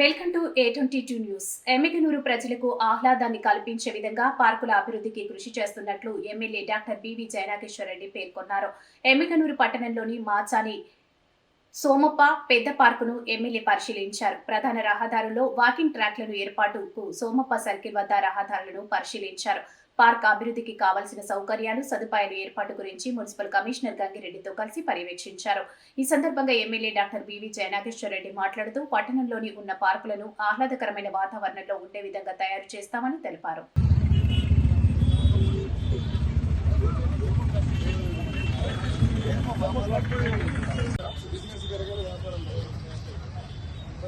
Welcome to A twenty two news. Yemmiganur ప్రజలకు ఆహ్లాదాన్ని కల్పించే విధంగా పార్కుల అభివృద్ధికి కృషి చేస్తున్నట్లు MLA doctor B V Jayanageswara Reddy పేర్కొన్నారు. ఎమ్మిగనూరు పట్టణంలోని మాచాని సోమప్ప పెద్ద పార్కును ఎమ్మెల్యే పరిశీలించారు. ప్రధాన రహదారుల్లో వాకింగ్ ట్రాక్లను ఏర్పాటుకు సోమప్ప సర్కిల్ వద్ద రహదారులను పరిశీలించారు. పార్క్ అభివృద్ధికి కావాల్సిన సౌకర్యాలు సదుపాయాలు ఏర్పాటు గురించి మున్సిపల్ కమిషనర్ గంగిరెడ్డితో కలిసి పర్యవేక్షించారు. ఈ సందర్భంగా ఎమ్మెల్యే డాక్టర్ బివి జయనాగేశ్వరరెడ్డి మాట్లాడుతూ పట్టణంలోని ఉన్న పార్కులను ఆహ్లాదకరమైన వాతావరణంలో ఉండే విధంగా తయారు చేస్తామని తెలిపారు.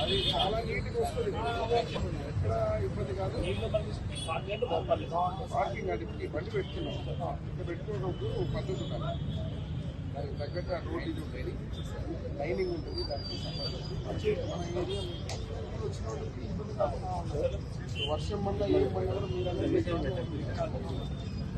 అది చాలా నీట్గా వస్తుంది ఎక్కడ ఇబ్బంది కాదు పార్కింగ్ అది బండి పెట్టుకున్నాం ఇక్కడ పెట్టుకున్నప్పుడు పద్ధతి ఉండాలి దానికి తగ్గట్టు ఆ రోడ్ ఇది ఉంటుంది లైనింగ్ ఉంటుంది దానికి సంబంధించి మన ఏరియా వచ్చిన వాళ్ళకి ఇబ్బంది వర్షం వల్ల ఏం పడినా కూడా మీరు అనేది